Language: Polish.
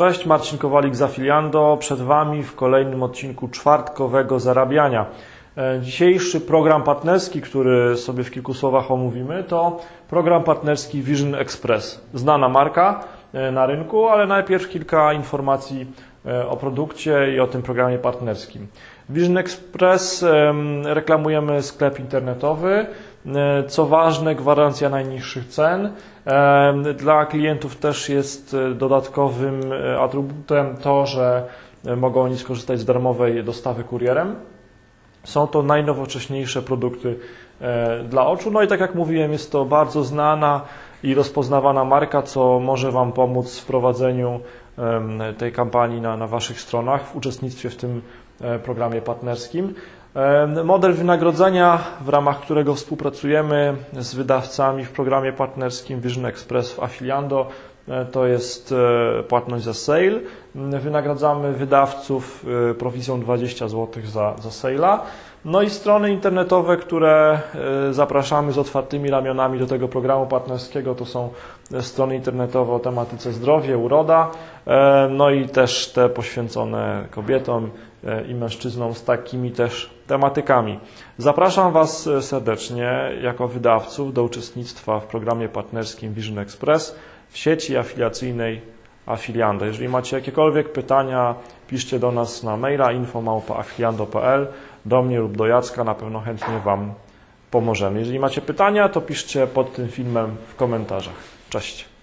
Cześć, Marcin Kowalik z Afiliando. Przed Wami w kolejnym odcinku czwartkowego zarabiania. E, Dzisiejszy program partnerski, który sobie w kilku słowach omówimy, to program partnerski Vision Express. Znana marka na rynku, ale najpierw kilka informacji e, o produkcie i o tym programie partnerskim. Vision Express em, reklamujemy sklep internetowy. E, Co ważne, gwarancja najniższych cen. Dla klientów też jest e, dodatkowym e, atrybutem to, że e, mogą oni skorzystać z darmowej dostawy kurierem. Są to najnowocześniejsze produkty e, dla oczu. No i tak jak mówiłem, jest to bardzo znana i rozpoznawana marka, co może Wam pomóc w prowadzeniu tej kampanii na, na Waszych stronach, w uczestnictwie w tym e, programie partnerskim. Model wynagrodzenia, w ramach którego współpracujemy z wydawcami w programie partnerskim Vision Express w Afiliando, e, to jest e, płatność za sale. Wynagradzamy wydawców e, prowizją 20 zł za, za sale'a. No i strony internetowe, które zapraszamy z otwartymi ramionami do tego programu partnerskiego, to są strony internetowe o tematyce zdrowie, uroda, no i też te poświęcone kobietom e, i mężczyznom z takimi też tematykami. Zapraszam Was e, serdecznie jako wydawców do uczestnictwa w programie partnerskim Vision Express w sieci afiliacyjnej Afiliando. Jeżeli macie jakiekolwiek pytania, piszcie do nas na maila info.afiliando.pl do mnie lub do Jacka, na pewno chętnie Wam pomożemy. Jeżeli macie pytania, to piszcie pod tym filmem w komentarzach. Cześć.